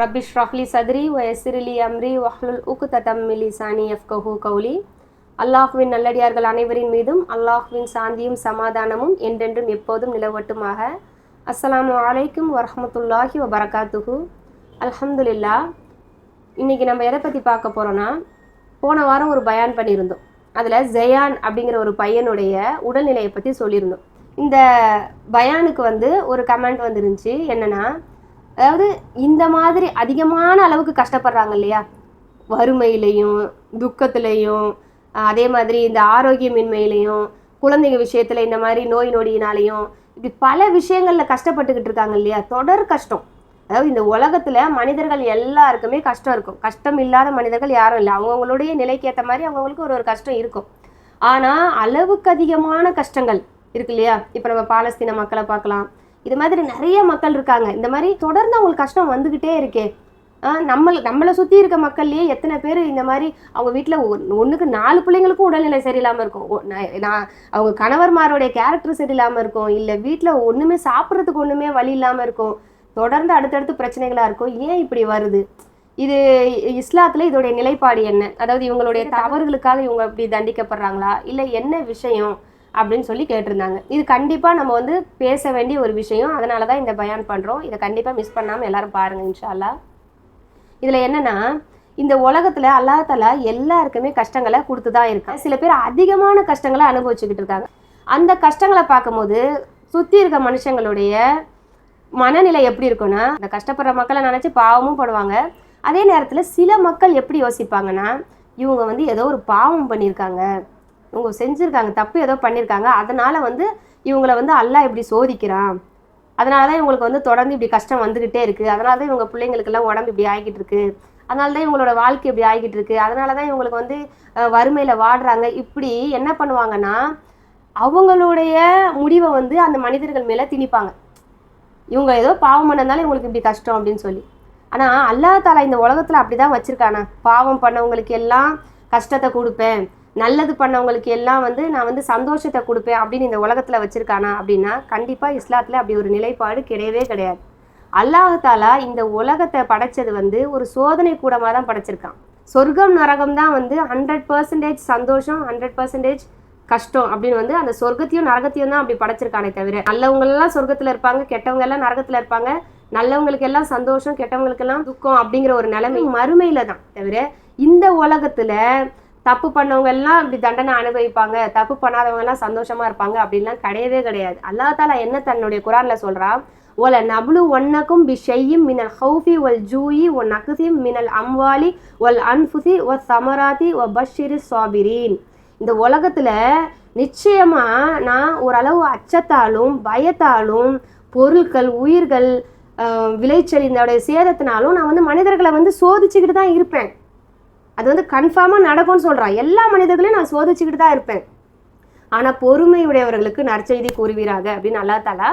Rubbish ரஹ்லி சத்ரி வ அம்ரி வஹ்லுல் உக்கு தத்தம்மிலி சானி எஃப்கஹு கௌலி. அல்லாஹுவின் நல்லடியார்கள் அனைவரின் மீதும் அல்லாஹுவின் சாந்தியும் சமாதானமும் என்றென்றும் எப்போதும் நிலவட்டுமாக. அஸ்ஸலாமு அலைக்கும் வரஹமத்துல்லாஹி வபரகாத்துஹு. அல்ஹம்துலில்லா இன்றைக்கி நம்ம எதை பற்றி பார்க்க போகிறோன்னா போன வாரம் ஒரு பயான் பண்ணியிருந்தோம். அதில் ஜெயான் அப்படிங்கிற ஒரு பையனுடைய உடல்நிலையை பற்றி சொல்லியிருந்தோம். இந்த பயானுக்கு வந்து ஒரு கமெண்ட் வந்துருந்துச்சு. என்னென்னா அதாவது இந்த மாதிரி அதிகமான அளவுக்கு கஷ்டப்படுறாங்க இல்லையா? வறுமையிலையும் துக்கத்துலையும் அதே மாதிரி இந்த ஆரோக்கியமின்மையிலையும் குழந்தைங்க விஷயத்தில் இந்த மாதிரி நோய் நொடியினாலையும் இப்படி பல விஷயங்களில் கஷ்டப்பட்டுக்கிட்டு இருக்காங்க இல்லையா? தொடர் கஷ்டம். அதாவது இந்த உலகத்தில் மனிதர்கள் எல்லாருக்குமே கஷ்டம் இருக்கும். கஷ்டம் இல்லாத மனிதர்கள் யாரும் இல்லை. அவங்கவுங்களுடைய நிலைக்கு ஏற்ற மாதிரி அவங்கவுங்களுக்கு ஒரு ஒரு கஷ்டம் இருக்கும். ஆனால் அளவுக்கு அதிகமான கஷ்டங்கள் இருக்கு இல்லையா? இப்போ நம்ம பாலஸ்தீன மக்களை பார்க்கலாம். இது மாதிரி நிறைய மக்கள் இருக்காங்க. இந்த மாதிரி தொடர்ந்து அவங்களுக்கு கஷ்டம் வந்துக்கிட்டே இருக்கே. ஆஹ் நம்மள நம்மளை சுற்றி இருக்க மக்கள்லேயே எத்தனை பேர் இந்த மாதிரி அவங்க வீட்டில் ஒன்றுக்கு நாலு பிள்ளைங்களுக்கும் உடல்நிலை சரியில்லாமல் இருக்கும். ஒ- நான் நான் அவங்க கணவர்மாரோடைய கேரக்டர் சரியில்லாமல் இருக்கும். இல்லை வீட்டில் ஒன்றுமே சாப்பிட்றதுக்கு ஒன்றுமே வழி இல்லாமல் இருக்கும். தொடர்ந்து அடுத்தடுத்து பிரச்சனைகளாக இருக்கும். ஏன் இப்படி வருது? இது இஸ்லாத்தில் இதோடைய நிலைப்பாடு என்ன? அதாவது இவங்களுடைய தவறுகளுக்காக இவங்க இப்படி தண்டிக்கப்படுறாங்களா? இல்லை என்ன விஷயம்? அப்படின்னு சொல்லி கேட்டிருந்தாங்க. இது கண்டிப்பாக நம்ம வந்து பேச வேண்டிய ஒரு விஷயம். அதனால தான் இந்த பயான் பண்ணுறோம் இதை கண்டிப்பாக மிஸ் பண்ணாமல் எல்லாரும் பாருங்கள் இன்ஷால்லா இதில் என்னென்னா இந்த உலகத்தில் அல்லாஹால எல்லாருக்குமே கஷ்டங்களை கொடுத்து தான் இருக்காங்க சில பேர் அதிகமான கஷ்டங்களை அனுபவிச்சுக்கிட்டு இருக்காங்க. அந்த கஷ்டங்களை பார்க்கும்போது சுற்றி இருக்க மனுஷங்களுடைய மனநிலை எப்படி இருக்கும்னா அந்த கஷ்டப்படுற மக்களை நினச்சி பாவமும் படுவாங்க. அதே நேரத்தில் சில மக்கள் எப்படி யோசிப்பாங்கன்னா இவங்க வந்து ஏதோ ஒரு பாவம் பண்ணியிருக்காங்க. இவங்க செஞ்சுருக்காங்க தப்பு ஏதோ பண்ணியிருக்காங்க அதனால் வந்து இவங்களை வந்து அல்லாஹ் இப்படி சோதிக்கிறான். அதனால தான் இவங்களுக்கு வந்து தொடர்ந்து இப்படி கஷ்டம் வந்துக்கிட்டே இருக்குது அதனால தான் இவங்க பிள்ளைங்களுக்கெல்லாம் உடம்பு இப்படி ஆகிக்கிட்டு இருக்கு. அதனால தான் இவங்களோட வாழ்க்கை இப்படி ஆகிக்கிட்டு இருக்கு. அதனால தான் இவங்களுக்கு வந்து வறுமையில் வாடுறாங்க. இப்படி என்ன பண்ணுவாங்கன்னா அவங்களுடைய முடிவை வந்து அந்த மனிதர்கள் மேலே திணிப்பாங்க. இவங்க ஏதோ பாவம் பண்ணதால இவங்களுக்கு இப்படி கஷ்டம் அப்படின்னு சொல்லி. ஆனால் அல்லாஹ் தாலா இந்த உலகத்தில் அப்படி தான் வச்சுருக்கானா? பாவம் பண்ணவங்களுக்கு எல்லாம் கஷ்டத்தை கொடுப்பேன். நல்லது பண்ணவங்களுக்கு எல்லாம் வந்து நான் வந்து சந்தோஷத்தை கொடுப்பேன் அப்படின்னு இந்த உலகத்தில் வச்சுருக்கானா அப்படின்னா கண்டிப்பாக இஸ்லாத்தில் அப்படி ஒரு நிலைப்பாடு கிடையவே கிடையாது. அல்லாஹாலா இந்த உலகத்தை படைச்சது வந்து ஒரு சோதனை கூடமாக தான் படைச்சிருக்கான். சொர்க்கம் நரகம் தான் வந்து ஹண்ட்ரட் பர்சன்டேஜ் சந்தோஷம் ஹண்ட்ரட் பர்சன்டேஜ் கஷ்டம் அப்படின்னு வந்து அந்த சொர்க்கத்தையும் நரகத்தையும் தான் அப்படி படைச்சிருக்கானே தவிர நல்லவங்களெல்லாம் சொர்க்கத்தில் இருப்பாங்க கெட்டவங்க எல்லாம் நரகத்தில் இருப்பாங்க நல்லவங்களுக்கு எல்லாம் சந்தோஷம் கெட்டவங்களுக்கெல்லாம் துக்கம் அப்படிங்கிற ஒரு நிலைமை மறுமையில தான் தவிர இந்த உலகத்தில் தப்பு பண்ணவங்க எல்லாம் இப்படி தண்டனை அனுபவிப்பாங்க தப்பு பண்ணாதவங்க எல்லாம் சந்தோஷமா இருப்பாங்க அப்படின்லாம் கிடையவே கிடையாது. அல்லாஹ் தாலா என்ன தன்னுடைய குரான்ல சொல்றா? ஒல நபுலு ஒன்னக்கும் பி ஷெய்யும் மினல் ஹவுஃபி ஒல் ஜூயி ஒ நகுசிம் மினல் அம்வாலி ஒல் அன்ஃபுசி ஒ சமராதி ஒ பஷிரி சாபிரீன் இந்த உலகத்துல நிச்சயமா நான் ஓரளவு அச்சத்தாலும் பயத்தாலும் பொருட்கள் உயிர்கள் விளைச்சல் இதோடைய சேதத்தினாலும் நான் வந்து மனிதர்களை வந்து சோதிச்சுக்கிட்டு தான் இருப்பேன். அது வந்து கன்ஃபார்மாக நடக்கும்னு சொல்கிறான் எல்லா மனிதர்களையும் நான் சோதிச்சுக்கிட்டு தான் இருப்பேன். ஆனால் பொறுமையுடையவர்களுக்கு நற்செய்தி கூறுவீராக அப்படின்னு அல்லா தாலா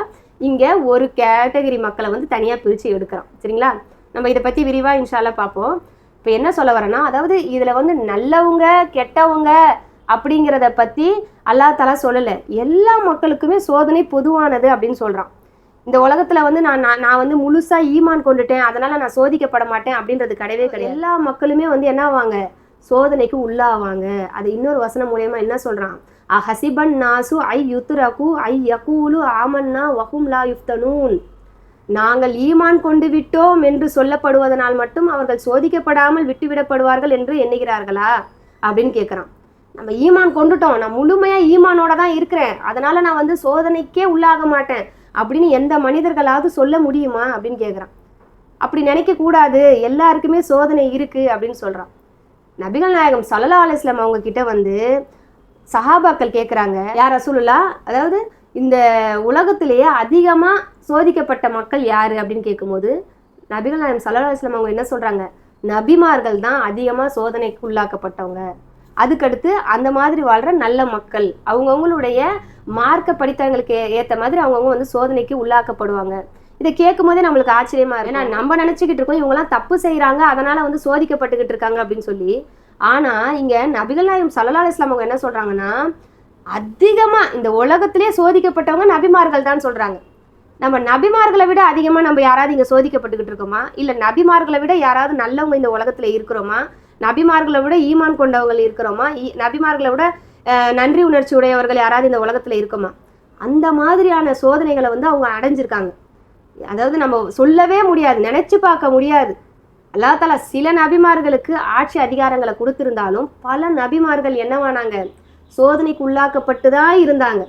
இங்கே ஒரு கேட்டகரி மக்களை வந்து தனியாக பிரித்து எடுக்கிறான். சரிங்களா? நம்ம இதை பற்றி விரிவாக இன்ஷால்லாம் பார்ப்போம். இப்போ என்ன சொல்ல வரேன்னா அதாவது இதில் வந்து நல்லவங்க கெட்டவங்க அப்படிங்கிறத பற்றி அல்லா தாலா சொல்லலை. எல்லா மக்களுக்குமே சோதனை பொதுவானது அப்படின்னு சொல்கிறான் இந்த உலகத்தில் வந்து நான் நான் வந்து முழுசாக ஈமான் கொண்டுட்டேன் அதனால் நான் சோதிக்கப்பட மாட்டேன் அப்படின்றது கிடையவே கிடையாது. எல்லா மக்களுமே வந்து என்ன ஆவாங்க? சோதனைக்கு உள்ளாவாங்க. அது இன்னொரு வசனம் மூலயமா என்ன சொல்கிறான் அஹசிபன் நாசு ஐ யுத்துரகு ஐ யகூலு ஆமன்னா வஹும் லா யுஃப்தனூன். நாங்கள் ஈமான் கொண்டு விட்டோம் என்று சொல்லப்படுவதனால் மட்டும் அவர்கள் சோதிக்கப்படாமல் விட்டுவிடப்படுவார்கள் என்று எண்ணுகிறார்களா? அப்படின்னு கேட்குறான் நம்ம ஈமான் கொண்டுட்டோம். நான் முழுமையாக ஈமானோட தான் இருக்கிறேன். அதனால நான் வந்து சோதனைக்கே உள்ளாக மாட்டேன். அப்படின்னு எந்த மனிதர்களாவது சொல்ல முடியுமா அப்படின்னு கேட்குறான் அப்படி நினைக்கக்கூடாது எல்லாருக்குமே சோதனை இருக்கு அப்படின்னு சொல்கிறான் நபிகள் நாயகம் சல்லல்லா அலிஸ்லாம் அவங்க கிட்ட வந்து சஹாபாக்கள் கேட்குறாங்க யார் ரசூலுல்லா அதாவது இந்த உலகத்திலேயே அதிகமாக சோதிக்கப்பட்ட மக்கள் யார்? அப்படின்னு கேட்கும்போது நபிகள் நாயகம் சல்லல்லா அலிஸ்லாம் அவங்க என்ன சொல்கிறாங்க நபிமார்கள் தான் அதிகமாக சோதனைக்கு உள்ளாக்கப்பட்டவங்க. அதுக்கடுத்து அந்த மாதிரி வாழ்கிற நல்ல மக்கள். அவங்கவுங்களுடைய மார்க்க படித்தவங்களுக்கு ஏற்ற மாதிரி அவங்கவுங்க வந்து சோதனைக்கு உள்ளாக்கப்படுவாங்க. இதை கேட்கும் போதே நம்மளுக்கு ஆச்சரியமா இருக்கு ஏன்னா நம்ம நினைச்சுக்கிட்டு இருக்கோம் இவங்கெல்லாம் தப்பு செய்கிறாங்க அதனால வந்து சோதிக்கப்பட்டுக்கிட்டு இருக்காங்க அப்படின்னு சொல்லி. ஆனா இங்க நபிகள் நாயம் சல்லா அலிஸ்லாம் அவங்க என்ன சொல்றாங்கன்னா அதிகமா இந்த உலகத்திலே சோதிக்கப்பட்டவங்க நபிமார்கள் தான் சொல்றாங்க. நம்ம நபிமார்களை விட அதிகமாக நம்ம யாராவது இங்கே சோதிக்கப்பட்டுக்கிட்டு இருக்கோமா? இல்லை நபிமார்களை விட யாராவது நல்லவங்க இந்த உலகத்தில் இருக்கிறோமா? நபிமார்களை விட ஈமான் கொண்டவங்கள் இருக்கிறோமா? நபிமார்களை விட நன்றி உணர்ச்சி உடையவர்கள் யாராவது இந்த உலகத்தில் இருக்கோமா? அந்த மாதிரியான சோதனைகளை வந்து அவங்க அடைஞ்சிருக்காங்க. அதாவது நம்ம சொல்லவே முடியாது நினைச்சு பார்க்க முடியாது. அல்லா தாலா சில நபிமார்களுக்கு ஆட்சி அதிகாரங்களை கொடுத்திருந்தாலும் பல நபிமார்கள் என்னவானாங்க? சோதனைக்கு உள்ளாக்கப்பட்டு தான் இருந்தாங்க.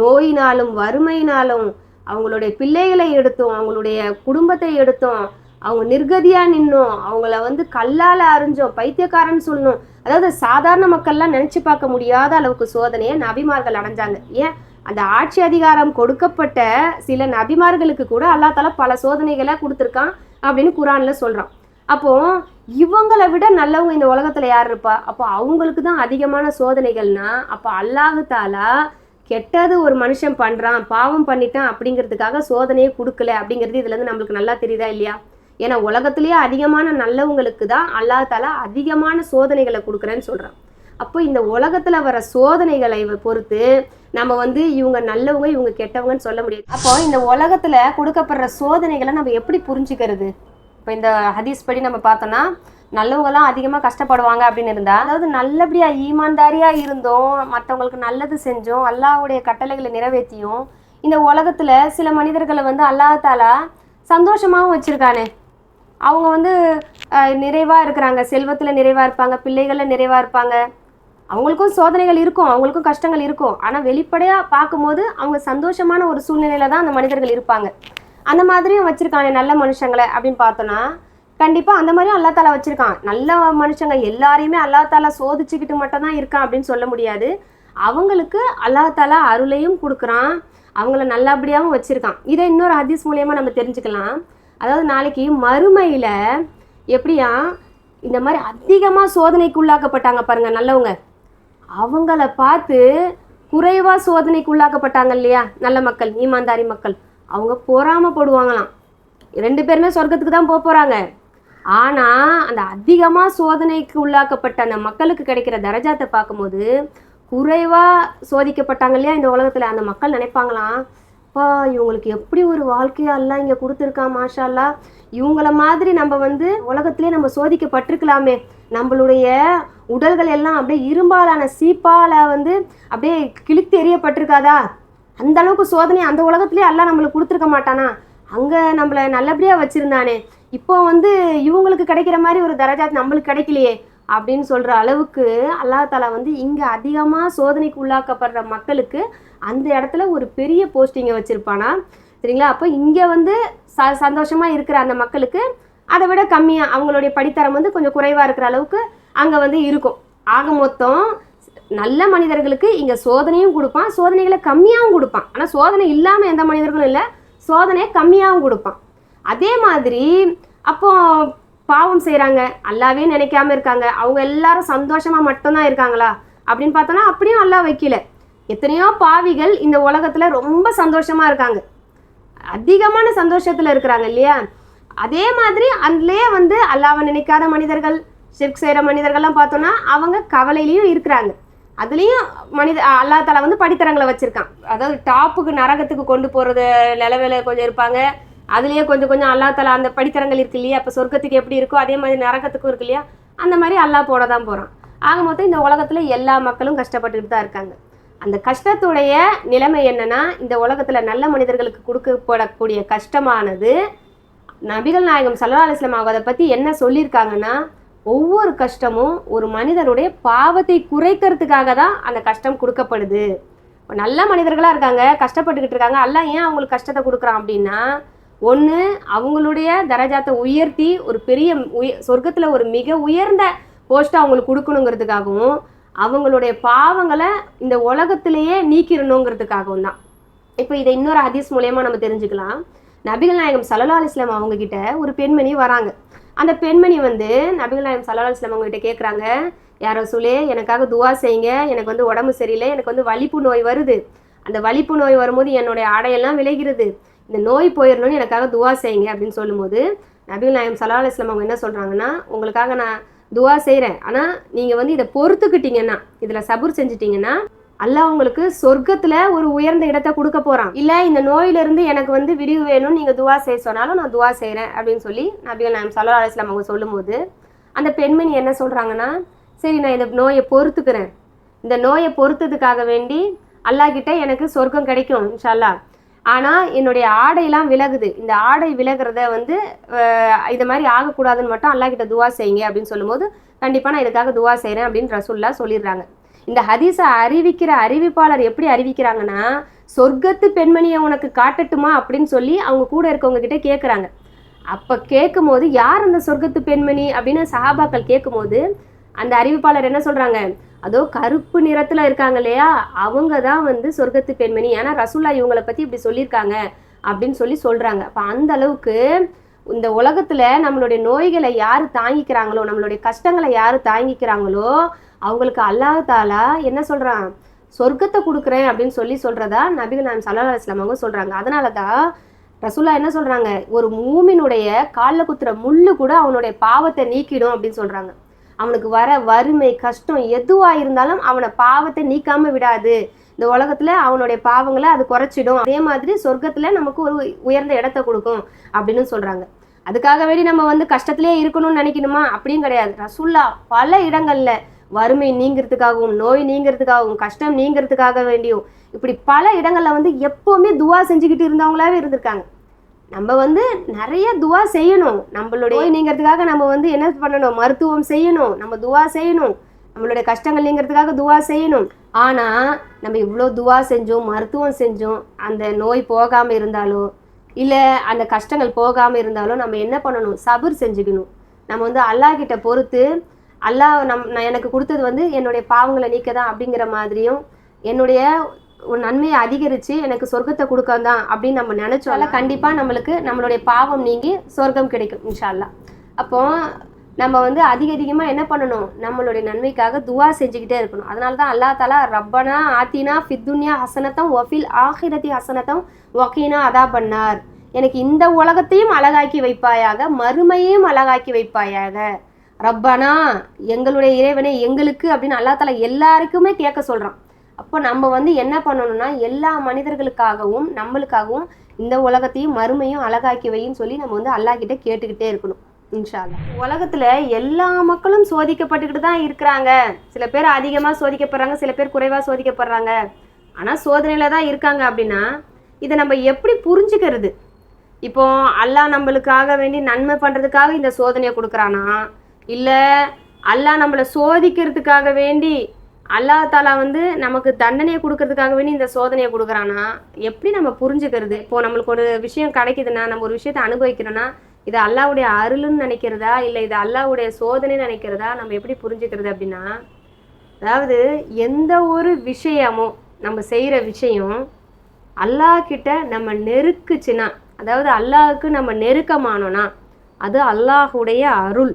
நோயினாலும் வறுமையினாலும் அவங்களுடைய பிள்ளைகளை எடுத்தோம் அவங்களுடைய குடும்பத்தை எடுத்தோம். அவங்க நிர்கதியா நின்னோம். அவங்கள வந்து கல்லால அறிஞ்சோம். பைத்தியக்காரன்னு சொல்லணும். அதாவது சாதாரண மக்கள்லாம் நினைச்சு பார்க்க முடியாத அளவுக்கு சோதனையை நபிமார்கள் அடைஞ்சாங்க. ஏன்? அந்த ஆட்சி அதிகாரம் கொடுக்கப்பட்ட சில நபிமார்களுக்கு கூட அல்லா தாலா பல சோதனைகளை கொடுத்துருக்கான் அப்படின்னு குரான்ல சொல்றான். அப்போ இவங்களை விட நல்லவங்க இந்த உலகத்துல யார் இருப்பா? அப்போ அவங்களுக்கு தான் அதிகமான சோதனைகள்னா அப்போ அல்லாஹு தாலா கெட்டது ஒரு மனுஷன் பண்றான் பாவம் பண்ணிட்டான் அப்படிங்கிறதுக்காக சோதனையே கொடுக்கல அப்படிங்கிறது இதுல இருந்து நம்மளுக்கு நல்லா தெரியுதா இல்லையா? ஏன்னா உலகத்திலேயே அதிகமான நல்லவங்களுக்கு தான் அல்லாத்தால அதிகமான சோதனைகளை கொடுக்குறேன்னு சொல்கிறான் அப்போ இந்த உலகத்தில் வர சோதனைகளை பொறுத்து நம்ம வந்து இவங்க நல்லவங்க இவங்க கெட்டவங்கன்னு சொல்ல முடியாது. அப்போ இந்த உலகத்தில் கொடுக்கப்படுற சோதனைகளை நம்ம எப்படி புரிஞ்சுக்கிறது? இப்போ இந்த ஹதீஸ் படி நம்ம பார்த்தோம்னா நல்லவங்கலாம் அதிகமாக கஷ்டப்படுவாங்க அப்படின்னு இருந்தால் அதாவது நல்லபடியாக ஈமான்தாரியாக இருந்தோம் மற்றவங்களுக்கு நல்லது செஞ்சோம் அல்லாவுடைய கட்டளைகளை நிறைவேற்றியும் இந்த உலகத்தில் சில மனிதர்களை வந்து அல்லாஹ் சந்தோஷமாகவும் வச்சுருக்கானே. அவங்க வந்து நிறைவாக இருக்கிறாங்க. செல்வத்தில் நிறைவாக இருப்பாங்க. பிள்ளைகளில் நிறைவாக இருப்பாங்க. அவங்களுக்கும் சோதனைகள் இருக்கும். அவங்களுக்கும் கஷ்டங்கள் இருக்கும். ஆனால் வெளிப்படையாக பார்க்கும்போது அவங்க சந்தோஷமான ஒரு சூழ்நிலையில தான் அந்த மனிதர்கள் இருப்பாங்க. அந்த மாதிரியும் வச்சுருக்காங்க நல்ல மனுஷங்களை அப்படின்னு பார்த்தோன்னா கண்டிப்பாக அந்த மாதிரியும் அல்லா தாலா வச்சுருக்கான். நல்ல மனுஷங்க எல்லாரையுமே அல்லா தாலா சோதிச்சுக்கிட்டு மட்டும் தான் இருக்கான் அப்படின்னு சொல்ல முடியாது. அவங்களுக்கு அல்லா தாலா அருளையும் கொடுக்குறான். அவங்கள நல்லபடியாகவும் வச்சுருக்கான். இதை இன்னொரு ஹதீஸ் மூலயமா நம்ம தெரிஞ்சுக்கலாம். அதாவது நாளைக்கு மறுமையில் எப்படியா இந்த மாதிரி அதிகமாக சோதனைக்கு உள்ளாக்கப்பட்டாங்க பாருங்க நல்லவங்க. அவங்கள பார்த்து குறைவாக சோதனைக்கு உள்ளாக்கப்பட்டாங்க இல்லையா நல்ல மக்கள் ஈமாந்தாரி மக்கள். அவங்க பொறாமப்படுவாங்களாம். ரெண்டு பேருமே சொர்க்கத்துக்கு தான் போக போகிறாங்க ஆனால் அந்த அதிகமாக சோதனைக்கு உள்ளாக்கப்பட்ட அந்த மக்களுக்கு கிடைக்கிற தரஜாத்தை பார்க்கும்போது குறைவாக சோதிக்கப்பட்டாங்க இல்லையா இந்த உலகத்தில் அந்த மக்கள் நினைப்பாங்களாம். அப்பா இவங்களுக்கு எப்படி ஒரு வாழ்க்கையெல்லாம் எல்லாம் இங்க கொடுத்துருக்கான் மாஷா இவங்கள மாதிரி நம்ம வந்து உலகத்திலே நம்ம சோதிக்கப்பட்டிருக்கலாமே. நம்மளுடைய உடல்கள் எல்லாம் அப்படியே இரும்பாலான சீப்பால வந்து அப்படியே கிழித்து எறியப்பட்டிருக்காதா? அந்த அளவுக்கு சோதனை அந்த உலகத்திலே எல்லாம் நம்மளுக்கு கொடுத்துருக்க மாட்டானா? அங்கே நம்மள நல்லபடியாக வச்சுருந்தானே. இப்போ வந்து இவங்களுக்கு கிடைக்கிற மாதிரி ஒரு தரஜாத் நம்மளுக்கு கிடைக்கலையே. அப்படின்னு சொல்கிற அளவுக்கு அல்லாஹ் தாலா வந்து இங்கே அதிகமாக சோதனைக்கு உள்ளாக்கப்படுற மக்களுக்கு அந்த இடத்துல ஒரு பெரிய போஸ்டிங்கை வச்சுருப்பானா? சரிங்களா? அப்போ இங்கே வந்து ச சந்தோஷமாக இருக்கிற அந்த மக்களுக்கு அதை விட கம்மியாக அவங்களுடைய படித்தரம் வந்து கொஞ்சம் குறைவாக இருக்கிற அளவுக்கு அங்கே வந்து இருக்கும். ஆக மொத்தம் நல்ல மனிதர்களுக்கு இங்கே சோதனையும் கொடுப்பான் சோதனைகளை கம்மியாகவும் கொடுப்பான். ஆனால் சோதனை இல்லாமல் எந்த மனிதர்களும் இல்லை சோதனையை கம்மியாகவும் கொடுப்பான். அதே மாதிரி அப்போது பாவம் செய்கிறாங்க அல்லாவே நினைக்காம இருக்காங்க. அவங்க எல்லாரும் சந்தோஷமாக மட்டும்தான் இருக்காங்களா? அப்படின்னு பார்த்தோன்னா அப்படியும் அல்லாஹ் வைக்கல. எத்தனையோ பாவிகள் இந்த உலகத்தில் ரொம்ப சந்தோஷமாக இருக்காங்க. அதிகமான சந்தோஷத்தில் இருக்கிறாங்க இல்லையா? அதே மாதிரி அதுலேயே வந்து அல்லாவை நினைக்காத மனிதர்கள் ஷிர்க் செய்கிற மனிதர்கள்லாம் பார்த்தோன்னா அவங்க கவலையிலையும் இருக்கிறாங்க. அதுலேயும் மனித அல்லா தலை வந்து படித்தரங்களை வச்சுருக்கான். அதாவது டாப்புக்கு நரகத்துக்கு கொண்டு போகிறது நிலவேல கொஞ்சம் இருப்பாங்க. அதுலேயே கொஞ்சம் கொஞ்சம் அல்லா தலா அந்த படித்தரங்கள் இருக்கு இல்லையா? இப்போ சொர்க்கத்துக்கு எப்படி இருக்கோ அதே மாதிரி நரகத்துக்கும் இருக்கு இல்லையா? அந்த மாதிரி அல்லாஹ் போட தான் போகிறான் ஆக மொத்தம் இந்த உலகத்தில் எல்லா மக்களும் கஷ்டப்பட்டுக்கிட்டு தான் இருக்காங்க. அந்த கஷ்டத்துடைய நிலைமை என்னன்னா இந்த உலகத்தில் நல்ல மனிதர்களுக்கு கொடுக்கப்படக்கூடிய கஷ்டமானது நபிகள் நாயகம் சல்லா அலிஸ்லாம் அவங்க அதை பற்றி என்ன சொல்லியிருக்காங்கன்னா ஒவ்வொரு கஷ்டமும் ஒரு மனிதனுடைய பாவத்தை குறைக்கிறதுக்காக தான் அந்த கஷ்டம் கொடுக்கப்படுது. நல்ல மனிதர்களாக இருக்காங்க கஷ்டப்பட்டுக்கிட்டு இருக்காங்க அல்லாஹ் ஏன் அவங்களுக்கு கஷ்டத்தை கொடுக்குறான் அப்படின்னா ஒன்று அவங்களுடைய தரஜாத்தை உயர்த்தி ஒரு பெரிய உய சொர்க்கத்தில் ஒரு மிக உயர்ந்த போஸ்ட்டை அவங்களுக்கு கொடுக்கணுங்கிறதுக்காகவும் அவங்களுடைய பாவங்களை இந்த உலகத்திலேயே நீக்கிடணுங்கிறதுக்காகவும் தான். இப்போ இதை இன்னொரு ஹதீஸ் மூலயமா நம்ம தெரிஞ்சுக்கலாம். நபிகள் நாயகம் சல்லா அலிஸ்லாம் அவங்க கிட்ட ஒரு பெண்மணி வராங்க. அந்த பெண்மணி வந்து நபிகள் நாயகம் சல்லா அலிஸ்லாம் அவங்க கிட்ட கேட்குறாங்க யாரோ சொல்லே எனக்காக துவா செய்யுங்க. எனக்கு வந்து உடம்பு சரியில்லை. எனக்கு வந்து வலிப்பு நோய் வருது. அந்த வலிப்பு நோய் வரும்போது என்னுடைய ஆடையெல்லாம் விளைகிறது. இந்த நோய் போயிடணும்னு எனக்காக துவா செய்யுங்க அப்படின்னு சொல்லும்போது நபிகள் நாயம் சல்லா அலிஸ்லாம் அவங்க என்ன சொல்கிறாங்கன்னா உங்களுக்காக நான் துவா செய்கிறேன் ஆனால் நீங்கள் வந்து இதை பொறுத்துக்கிட்டீங்கன்னா இதில் சபுர் செஞ்சிட்டிங்கன்னா அல்லாஹ் உங்களுக்கு சொர்க்கத்தில் ஒரு உயர்ந்த இடத்த கொடுக்க போகிறான் இல்லை இந்த நோயிலிருந்து எனக்கு வந்து விடிவு வேணும்னு நீங்கள் துவா செய்ய சொன்னாலும் நான் துவா செய்கிறேன் அப்படின்னு சொல்லி நபிகள் நாயம் சல்லா அலிஸ்லாம் அவங்க சொல்லும்போது அந்த பெண்மணி என்ன சொல்கிறாங்கன்னா சரி நான் இந்த நோயை பொறுத்துக்கிறேன். இந்த நோயை பொறுத்ததுக்காக வேண்டி அல்லாஹ் கிட்ட எனக்கு சொர்க்கம் கிடைக்கும் இன்ஷால்லா ஆனால் என்னுடைய ஆடையெல்லாம் விலகுது. இந்த ஆடை விலகிறத வந்து இது மாதிரி ஆகக்கூடாதுன்னு மட்டும் அல்லாஹ் கிட்ட துவா செய்யுங்க அப்படின்னு சொல்லும்போது கண்டிப்பாக நான் இதுக்காக துவா செய்கிறேன் அப்படின்னு ரசூல்லா சொல்லிடுறாங்க. இந்த ஹதீஸை அறிவிக்கிற அறிவிப்பாளர் எப்படி அறிவிக்கிறாங்கன்னா சொர்க்கத்து பெண்மணியை உனக்கு காட்டட்டுமா அப்படின்னு சொல்லி அவங்க கூட இருக்கவங்க கிட்ட கேட்குறாங்க அப்போ கேட்கும்போது யார் அந்த சொர்க்கத்து பெண்மணி அப்படின்னு சஹாபாக்கள் கேட்கும்போது அந்த அறிவிப்பாளர் என்ன சொல்கிறாங்க அதோ கருப்பு நிறத்தில் இருக்காங்க இல்லையா? அவங்க தான் வந்து சொர்க்கத்து பெண்மணி. ஏன்னா ரசூல்லா இவங்களை பற்றி இப்படி சொல்லியிருக்காங்க அப்படின்னு சொல்லி சொல்கிறாங்க அப்போ அந்த அளவுக்கு இந்த உலகத்தில் நம்மளுடைய நோய்களை யார் தாங்கிக்கிறாங்களோ நம்மளுடைய கஷ்டங்களை யார் தாங்கிக்கிறாங்களோ அவங்களுக்கு அல்லாததாலா என்ன சொல்கிறான் சொர்க்கத்தை கொடுக்குறேன் அப்படின்னு சொல்லி சொல்கிறதா நபிகள் நாயம் சல்லா அலுவலாம் அவங்க சொல்கிறாங்க அதனால தான் ரசூல்லா என்ன சொல்கிறாங்க ஒரு மூமினுடைய காலில் குத்துற முள்ளு கூட அவனுடைய பாவத்தை நீக்கிடும் அப்படின்னு சொல்கிறாங்க அவனுக்கு வர வறுமை கஷ்டம் எதுவாக இருந்தாலும் அவனை பாவத்தை நீக்காமல் விடாது. இந்த உலகத்தில் அவனுடைய பாவங்களை அது குறைச்சிடும். அதே மாதிரி சொர்க்கத்தில் நமக்கு ஒரு உயர்ந்த இடத்த கொடுக்கும் அப்படின்னு சொல்கிறாங்க அதுக்காக வேண்டி நம்ம வந்து கஷ்டத்திலே இருக்கணும்னு நினைக்கணுமா? அப்படியும் கிடையாது. ரசுல்லா பல இடங்களில் வறுமை நீங்கிறதுக்காகவும் நோய் நீங்கிறதுக்காகவும் கஷ்டம் நீங்கிறதுக்காக வேண்டியும் இப்படி பல இடங்களில் வந்து எப்போவுமே துவா செஞ்சுக்கிட்டு இருந்தவங்களாவே இருந்திருக்காங்க. நம்ம வந்து நிறைய துவா செய்யணும். நம்மளுடைய நீங்கிறதுக்காக நம்ம வந்து என்ன பண்ணணும்? மருத்துவம் செய்யணும். நம்ம துவா செய்யணும். நம்மளுடைய கஷ்டங்கள் நீங்கிறதுக்காக துவா செய்யணும். ஆனா நம்ம இவ்வளோ துவா செஞ்சோம் மருத்துவம் செஞ்சோம் அந்த நோய் போகாம இருந்தாலோ இல்லை அந்த கஷ்டங்கள் போகாம இருந்தாலும் நம்ம என்ன பண்ணணும்? சபர் செஞ்சுக்கணும். நம்ம வந்து அல்லாஹ் கிட்ட பொறுத்து அல்லாஹ் நம் நான் எனக்கு கொடுத்தது வந்து என்னுடைய பாவங்களை நீக்க தான் அப்படிங்கிற மாதிரியும் என்னுடைய நன்மையை அதிகரித்து எனக்கு சொர்க்கத்தை கொடுக்க தான் அப்படின்னு நம்ம நினச்சோம்ல கண்டிப்பாக நம்மளுக்கு நம்மளுடைய பாவம் நீங்கி சொர்க்கம் கிடைக்கும் இன்ஷா அல்லாஹ் அப்போ நம்ம வந்து அதிக அதிகமாக என்ன பண்ணணும்? நம்மளுடைய நன்மைக்காக துவா செஞ்சுக்கிட்டே இருக்கணும். அதனால தான் அல்லா தாலா ரப்பனா ஆத்தினா ஃபித்துன்யா ஹசனத்தம் ஒஃபில் ஆஹிரத்தி ஹசனத்தம் ஒகீனா அதா பண்ணார். எனக்கு இந்த உலகத்தையும் அழகாக்கி வைப்பாயாக மறுமையையும் அழகாக்கி வைப்பாயாக. ரப்பனா எங்களுடைய இறைவனை எங்களுக்கு அப்படின்னு அல்லா தாலா எல்லாருக்குமே கேட்க சொல்கிறான் அப்போ நம்ம வந்து என்ன பண்ணணும்னா எல்லா மனிதர்களுக்காகவும் நம்மளுக்காகவும் இந்த உலகத்தையும் மறுமையும் அழகாக்கி வைன்னு சொல்லி நம்ம வந்து அல்லாஹ் கிட்ட கேட்டுக்கிட்டே இருக்கணும் இன்ஷா உலகத்துல எல்லா மக்களும் சோதிக்கப்பட்டுக்கிட்டு தான் இருக்கிறாங்க. சில பேர் அதிகமாக சோதிக்கப்படுறாங்க சில பேர் குறைவாக சோதிக்கப்படுறாங்க. ஆனால் சோதனையில தான் இருக்காங்க அப்படின்னா இதை நம்ம எப்படி புரிஞ்சுக்கிறது? இப்போ அல்லாஹ் நம்மளுக்காக வேண்டி நன்மை பண்ணுறதுக்காக இந்த சோதனையை கொடுக்குறானா? இல்லை அல்லாஹ் நம்மளை சோதிக்கிறதுக்காக வேண்டி அல்லாஹ் தாலா வந்து நமக்கு தண்டனையை கொடுக்கறதுக்காக வேண்டி இந்த சோதனையை கொடுக்குறானா? எப்படி நம்ம புரிஞ்சுக்கிறது? இப்போ நம்மளுக்கு ஒரு விஷயம் கிடைக்குதுன்னா நம்ம ஒரு விஷயத்தை அனுபவிக்கிறோன்னா இது அல்லாவுடைய அருள்னு நினைக்கிறதா? இல்லை இது அல்லாவுடைய சோதனைன்னு நினைக்கிறதா? நம்ம எப்படி புரிஞ்சுக்கிறது அப்படின்னா அதாவது எந்த ஒரு விஷயமும் நம்ம செய்கிற விஷயம் அல்லாஹ் கிட்ட நம்ம நெருக்குச்சுன்னா அதாவது அல்லாஹுக்கு நம்ம நெருக்கமானோன்னா அது அல்லாஹுடைய அருள்.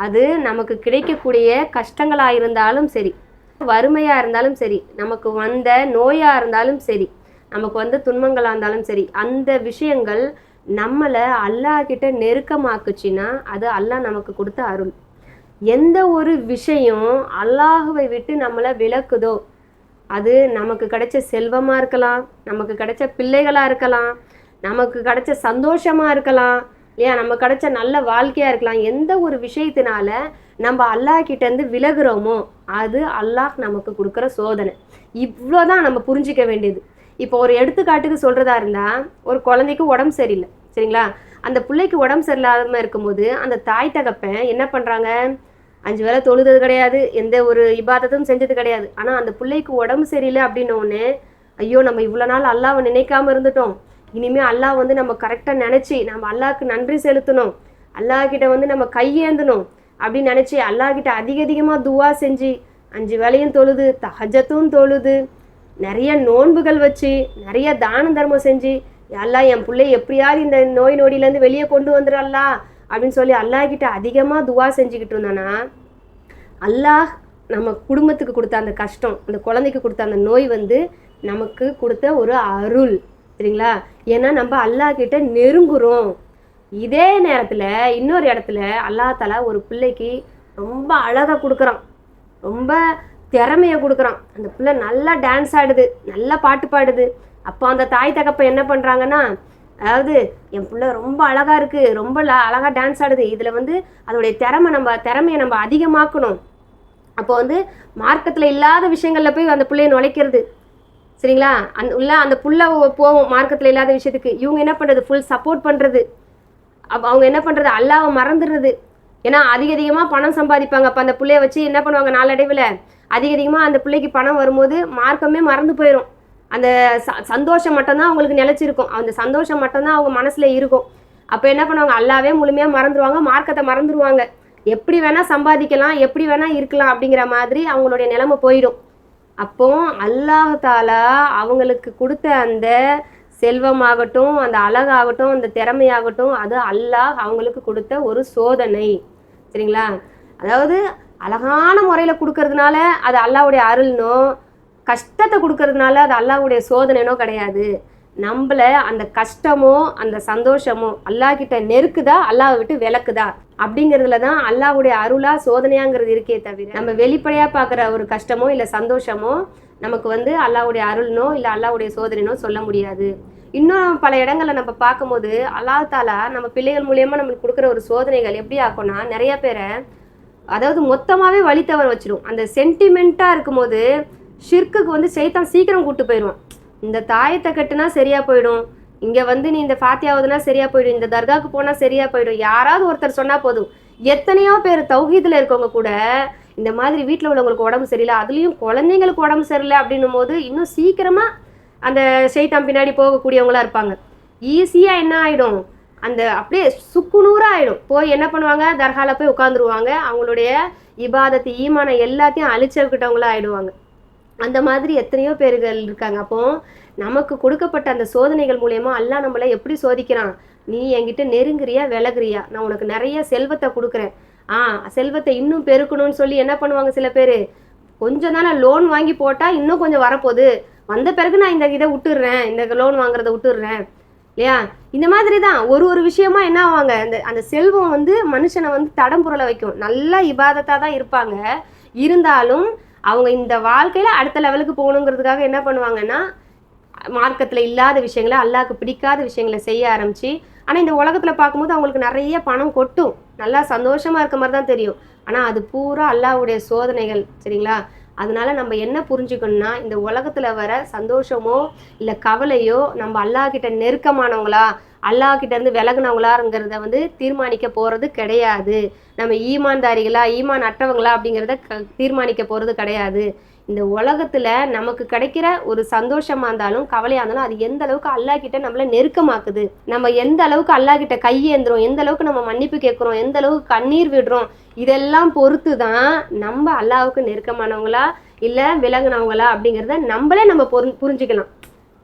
அது நமக்கு கிடைக்கக்கூடிய கஷ்டங்களாக இருந்தாலும் சரி வறுமையாக இருந்தாலும் சரி நமக்கு வந்த நோயாக இருந்தாலும் சரி நமக்கு வந்த துன்பங்களாக இருந்தாலும் சரி அந்த விஷயங்கள் நம்மளை அல்லாஹ் நெருக்கமாக்குச்சின்னா அது அல்லாஹ் நமக்கு கொடுத்த அருள். எந்த ஒரு விஷயம் அல்லாஹுவை விட்டு நம்மளை விலக்குதோ அது நமக்கு கிடைச்ச செல்வமாக இருக்கலாம் நமக்கு கிடைச்ச பிள்ளைகளாக இருக்கலாம் நமக்கு கிடைச்ச சந்தோஷமாக இருக்கலாம் இல்லையா? நம்ம கிடைச்ச நல்ல வாழ்க்கையாக இருக்கலாம். எந்த ஒரு விஷயத்தினால நம்ம அல்லாஹ் கிட்டேருந்து விலகுறோமோ அது அல்லாஹ் நமக்கு கொடுக்குற சோதனை. இவ்வளோதான் நம்ம புரிஞ்சிக்க வேண்டியது. இப்போ ஒரு எடுத்துக்காட்டுக்கு சொல்கிறதா இருந்தால் ஒரு குழந்தைக்கு உடம்பு சரியில்லை சரிங்களா? அந்த பிள்ளைக்கு உடம்பு சரியில்லாம இருக்கும்போது அந்த தாய் தகப்பன் என்ன பண்ணுறாங்க அஞ்சு வேளை தொழுதது கிடையாது எந்த ஒரு இபாதத்தும் செஞ்சது கிடையாது. ஆனால் அந்த பிள்ளைக்கு உடம்பு சரியில்லை அப்படின்னோடனே ஐயோ நம்ம இவ்வளோ நாள் அல்லாவை நினைக்காம இருந்துட்டோம். இனிமே அல்லாஹ் வந்து நம்ம கரெக்டாக நினச்சி நம்ம அல்லாவுக்கு நன்றி செலுத்தணும். அல்லாஹ்கிட்ட வந்து நம்ம கையேந்தணும் அப்படின்னு நினச்சி அல்லாஹ்கிட்ட அதிக அதிகமாக துவா செஞ்சு அஞ்சு வேலையும் தொழுது தஹஜத்தும் தொழுது நிறைய நோன்புகள் வச்சு நிறைய தான தர்மம் செஞ்சு அல்லாஹ் என் பிள்ளை எப்படியாவது இந்த நோய் நொடியிலேருந்து வெளியே கொண்டு வந்துடல்லா அப்படின்னு சொல்லி அல்லாஹ்கிட்ட அதிகமாக துவா செஞ்சுக்கிட்டு இருந்தானா அல்லாஹ் நம்ம குடும்பத்துக்கு கொடுத்த அந்த கஷ்டம் அந்த குழந்தைக்கு கொடுத்த அந்த நோய் வந்து நமக்கு கொடுத்த ஒரு அருள். சரிங்களா? ஏன்னா நம்ம அல்லாஹ் கிட்ட நெருங்குறோம். இதே நேரத்தில் இன்னொரு இடத்துல அல்லாஹ் தலா ஒரு பிள்ளைக்கு ரொம்ப அழகாக கொடுக்குறான். ரொம்ப திறமையை கொடுக்குறான். அந்த பிள்ளை நல்லா டான்ஸ் ஆடுது நல்லா பாட்டு பாடுது. அப்போ அந்த தாய் தகப்ப என்ன பண்ணுறாங்கன்னா அதாவது என் பிள்ளை ரொம்ப அழகாக இருக்குது ரொம்ப அழகாக அழகா டான்ஸ் ஆடுது. இதில் வந்து அதோடைய திறமை நம்ம திறமையை நம்ம அதிகமாக்கணும். அப்போ வந்து மார்க்கத்தில் இல்லாத விஷயங்களில் போய் அந்த பிள்ளைய நுழைக்கிறது. சரிங்களா? அந்த உள்ள அந்த புள்ள போவோம் மார்க்கத்தில் இல்லாத விஷயத்துக்கு. இவங்க என்ன பண்ணுறது ஃபுல் சப்போர்ட் பண்ணுறது அப்போ அவங்க என்ன பண்ணுறது அல்லாவை மறந்துடுறது. ஏன்னா அதிக அதிகமாக பணம் சம்பாதிப்பாங்க. அப்போ அந்த பிள்ளைய வச்சு என்ன பண்ணுவாங்க? நாளடைவில் அதிக அதிகமாக அந்த பிள்ளைக்கு பணம் வரும்போது மார்க்கமே மறந்து போயிடும் அந்த ச சந்தோஷம் மட்டும்தான் அவங்களுக்கு நிலச்சிருக்கும். அந்த சந்தோஷம் மட்டும்தான் அவங்க மனசில் இருக்கும். அப்போ என்ன பண்ணுவாங்க? அல்லாவே முழுமையாக மறந்துடுவாங்க மார்க்கத்தை மறந்துடுவாங்க எப்படி வேணால் சம்பாதிக்கலாம் எப்படி வேணால் இருக்கலாம் அப்படிங்கிற மாதிரி அவங்களுடைய நிலைமை போயிடும். அப்போ அல்லாஹாலா அவங்களுக்கு கொடுத்த அந்த செல்வமாகட்டும் அந்த அழகாகட்டும் அந்த திறமையாகட்டும் அது அல்லாஹ் அவங்களுக்கு கொடுத்த ஒரு சோதனை. சரிங்களா? அதாவது அழகான முறையில் கொடுக்கறதுனால அது அல்லாவுடைய அருள்னோ கஷ்டத்தை கொடுக்கறதுனால அது அல்லாவுடைய சோதனைனோ கிடையாது. நம்மள அந்த கஷ்டமோ அந்த சந்தோஷமோ அல்லாஹ் கிட்ட நெருக்குதா அல்லாஹ் விட்டு விளக்குதா அப்படிங்கிறதுல தான் அல்லாஹ்வுடைய அருளா சோதனையாங்கிறது இருக்கே தவிர நம்ம வெளிப்படையா பார்க்குற ஒரு கஷ்டமோ இல்லை சந்தோஷமோ நமக்கு வந்து அல்லாஹ்வுடைய அருள்னோ இல்லை அல்லாஹ்வுடைய சோதனைனோ சொல்ல முடியாது. இன்னும் பல இடங்களில் நம்ம பார்க்கும்போது அல்லாஹ் தாலா நம்ம பிள்ளைகள் மூலியமாக நம்மளுக்கு கொடுக்குற ஒரு சோதனைகள் எப்படி ஆக்கும்னா நிறைய பேரை அதாவது மொத்தமாகவே வழி வச்சிடும் அந்த சென்டிமெண்ட்டாக இருக்கும்போது ஷிர்க்குக்கு வந்து சைத்தான் சீக்கிரம் கூட்டு போயிடுவான் இந்த தாயத்தை கட்டுனா சரியா போயிடும். இங்கே வந்து நீ இந்த ஃபாத்தியாவதுனா சரியா போயிடும். இந்த தர்காவுக்கு போனால் சரியா போயிடும். யாராவது ஒருத்தர் சொன்னால் போதும். எத்தனையோ பேர் தௌஹீதில் இருக்கவங்க கூட இந்த மாதிரி வீட்டில் உள்ளவங்களுக்கு உடம்பு சரியில்லை அதுலேயும் குழந்தைங்களுக்கு உடம்பு சரியில்லை அப்படின்னும் போது இன்னும் சீக்கிரமாக அந்த செய்தான் பின்னாடி போகக்கூடியவங்களா இருப்பாங்க. ஈஸியாக என்ன ஆகிடும் அந்த அப்படியே சுக்குநூறாக ஆகிடும் போய் என்ன பண்ணுவாங்க? தர்காவில் போய் உட்காந்துருவாங்க அவங்களுடைய இபாதத்து ஈமான எல்லாத்தையும் அழிச்சுக்கிட்டவங்களா ஆயிடுவாங்க. அந்த மாதிரி எத்தனையோ பேர்கள் இருக்காங்க. அப்போ நமக்கு கொடுக்கப்பட்ட அந்த சோதனைகள் மூலயமா எல்லாம் நம்மளை எப்படி சோதிக்கிறான்? நீ என்கிட்ட நெருங்குறியா விலகுறியா? நான் உனக்கு நிறைய செல்வத்தை கொடுக்குறேன். ஆ செல்வத்தை இன்னும் பெருக்கணும்னு சொல்லி என்ன பண்ணுவாங்க சில பேர்? கொஞ்சம் தானே லோன் வாங்கி போட்டால் இன்னும் கொஞ்சம் வரப்போகுது. வந்த பிறகு நான் இந்த இதை விட்டுடுறேன். இந்த லோன் வாங்குறத விட்டுடுறேன். இல்லையா? இந்த மாதிரி தான். ஒரு ஒரு விஷயமா என்ன ஆவாங்க? அந்த அந்த செல்வம் வந்து மனுஷனை வந்து தடம் புரள வைக்கும். நல்ல இபாதத்தாக தான் இருப்பாங்க. இருந்தாலும் அவங்க இந்த வாழ்க்கையில் அடுத்த லெவலுக்கு போகணுங்கிறதுக்காக என்ன பண்ணுவாங்கன்னா மார்க்கத்தில் இல்லாத விஷயங்களை அல்லாவுக்கு பிடிக்காத விஷயங்களை செய்ய ஆரம்பிச்சு ஆனால் இந்த உலகத்தில் பார்க்கும்போது அவங்களுக்கு நிறைய பணம் கொட்டும். நல்லா சந்தோஷமாக இருக்க மாதிரி தான் தெரியும். ஆனால் அது பூரா அல்லாஹ்வுடைய சோதனைகள் சரிங்களா? அதனால நம்ம என்ன புரிஞ்சுக்கணும்னா இந்த உலகத்தில் வர சந்தோஷமோ இல்லை கவலையோ நம்ம அல்லாஹ் கிட்ட நெருக்கமானவங்களா அல்லாஹ் இருந்து விலகுனவங்களாங்கிறத வந்து தீர்மானிக்க போகிறது கிடையாது. நம்ம ஈமான்தாரிகளா ஈமான் அற்றவங்களா அப்படிங்கிறத க தீர்மானிக்க போகிறது கிடையாது. இந்த உலகத்துல நமக்கு கிடைக்கிற ஒரு சந்தோஷமா இருந்தாலும் கவலையா இருந்தாலும் அது எந்த அளவுக்கு அல்லாஹ் கிட்ட நம்மள நெருக்கமாக்குது? நம்ம எந்த அளவுக்கு அல்லாஹ் கிட்ட கையேந்துறோம் எந்த அளவுக்கு நம்ம மன்னிப்பு கேட்குறோம்? எந்த அளவுக்கு கண்ணீர் விடுறோம்? இதெல்லாம் பொறுத்து தான் நம்ம அல்லாவுக்கு நெருக்கமானவங்களா இல்ல விலகுனவங்களா அப்படிங்கிறத நம்மளே நம்ம புரி புரிஞ்சுக்கலாம்.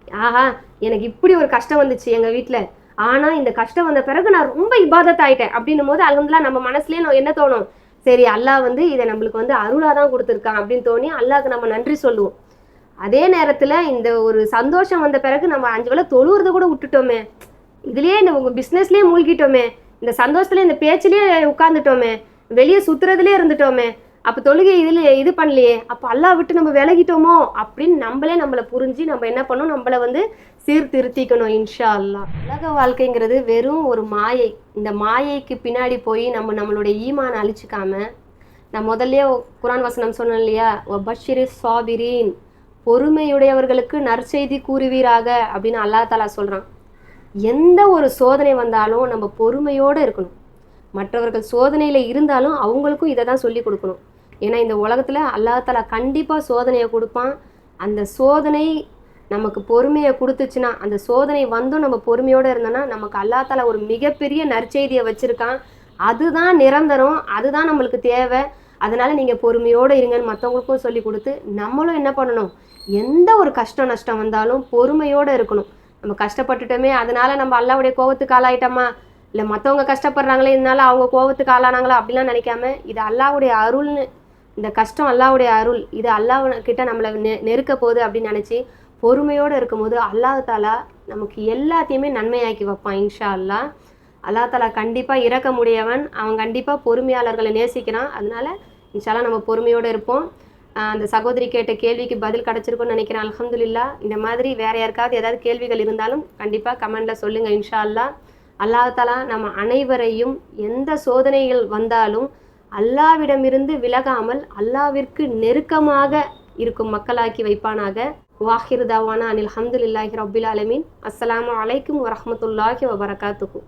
ஆஹா எனக்கு இப்படி ஒரு கஷ்டம் வந்துச்சு எங்க வீட்டில் ஆனா இந்த கஷ்டம் வந்த பிறகு நான் ரொம்ப இபாதத்தாயிட்டேன். அப்படின்னும் போது அலமதுல்லா நம்ம மனசுலயே நான் என்ன தோணும்? சரி அல்லாஹ் வந்து இதை நம்மளுக்கு வந்து அருளாக தான் கொடுத்துருக்கான் அப்படின்னு தோணி அல்லாவுக்கு நம்ம நன்றி சொல்லுவோம். அதே நேரத்துல இந்த ஒரு சந்தோஷம் வந்த பிறகு நம்ம அஞ்சு வேளை தொழுவுறத கூட விட்டுட்டோமே. இதுலயே இந்த உங்க பிசினஸ்லயே மூழ்கிட்டோமே. இந்த சந்தோஷத்துல இந்த பேச்சிலேயே உட்கார்ந்துட்டோமே. வெளியே சுத்துறதுலயே இருந்துட்டோமே. அப்ப தொழுகை இதுல இது பண்ணலையே. அப்ப அல்லாஹ் விட்டு நம்ம விலகிட்டோமோ அப்படின்னு நம்மளே நம்மளை புரிஞ்சு நம்ம என்ன பண்ணோம்? நம்மளை வந்து சீர்திருத்திக்கணும் இன்ஷா அல்லாஹ் உலக வாழ்க்கைங்கிறது வெறும் ஒரு மாயை. இந்த மாயைக்கு பின்னாடி போய் நம்ம நம்மளுடைய ஈமான் அழிச்சிக்காம நான் முதல்லயே குரான் வசனம் சொன்னோம் இல்லையா? பஷிரி சாபிரீன் பொறுமையுடையவர்களுக்கு நற்செய்தி கூறுவீராக அப்படின்னு அல்லாஹ் தாலா சொல்கிறான் எந்த ஒரு சோதனை வந்தாலும் நம்ம பொறுமையோடு இருக்கணும். மற்றவர்கள் சோதனையில் இருந்தாலும் அவங்களுக்கும் இதை தான் சொல்லி கொடுக்கணும். ஏன்னா இந்த உலகத்தில் அல்லாஹ் தாலா கண்டிப்பாக சோதனையை கொடுப்பான். அந்த சோதனை நமக்கு பொறுமையை கொடுத்துச்சுன்னா அந்த சோதனை வந்தும் நம்ம பொறுமையோடு இருந்தோன்னா நமக்கு அல்லாத்தால ஒரு மிகப்பெரிய நற்செய்தியை வச்சுருக்கான். அதுதான் நிரந்தரம் அதுதான் நம்மளுக்கு தேவை. அதனால நீங்கள் பொறுமையோடு இருங்கன்னு மற்றவங்களுக்கும் சொல்லி கொடுத்து நம்மளும் என்ன பண்ணணும்? எந்த ஒரு கஷ்டம் நஷ்டம் வந்தாலும் பொறுமையோடு இருக்கணும். நம்ம கஷ்டப்பட்டுட்டோமே அதனால நம்ம அல்லாவுடைய கோவத்துக்கு ஆளாயிட்டோமா? இல்லை மற்றவங்க கஷ்டப்படுறாங்களே இதனால அவங்க கோவத்துக்கு ஆளானாங்களா? அப்படிலாம் நினைக்காம இது அல்லாவுடைய அருள்னு இந்த கஷ்டம் அல்லாவுடைய அருள் இது அல்லாஹ் கிட்ட நம்மளை நெ நெருக்க போகுது அப்படின்னு நினச்சி பொறுமையோடு இருக்கும்போது அல்லாஹ் தாலா நமக்கு எல்லாத்தையுமே நன்மையாக்கி வைப்பான் இன்ஷா அல்லா அல்லாஹ் தாலா கண்டிப்பாக இறக்க முடியவன். அவன் கண்டிப்பாக பொறுமையாளர்களை நேசிக்கிறான். அதனால இன்ஷால்லா நம்ம பொறுமையோடு இருப்போம். அந்த சகோதரி கேட்ட கேள்விக்கு பதில் கிடச்சிருக்கும்னு நினைக்கிறேன். அலமதுல்லா இந்த மாதிரி வேற யாருக்காவது ஏதாவது கேள்விகள் இருந்தாலும் கண்டிப்பாக கமெண்ட்டில் சொல்லுங்கள் இன்ஷா அல்லா அல்லாஹ் நம்ம அனைவரையும் எந்த சோதனைகள் வந்தாலும் அல்லாவிடமிருந்து விலகாமல் அல்லாவிற்கு நெருக்கமாக இருக்கும் மக்களாக்கி வைப்பானாக. வாஹிர் தவானா அனில் ஹம்துலில்லாஹி ரபில் ஆலமீன். அஸ்லாம் வலைக்கம் வரமத்துல்லாஹி வபரகாத்துக்கும்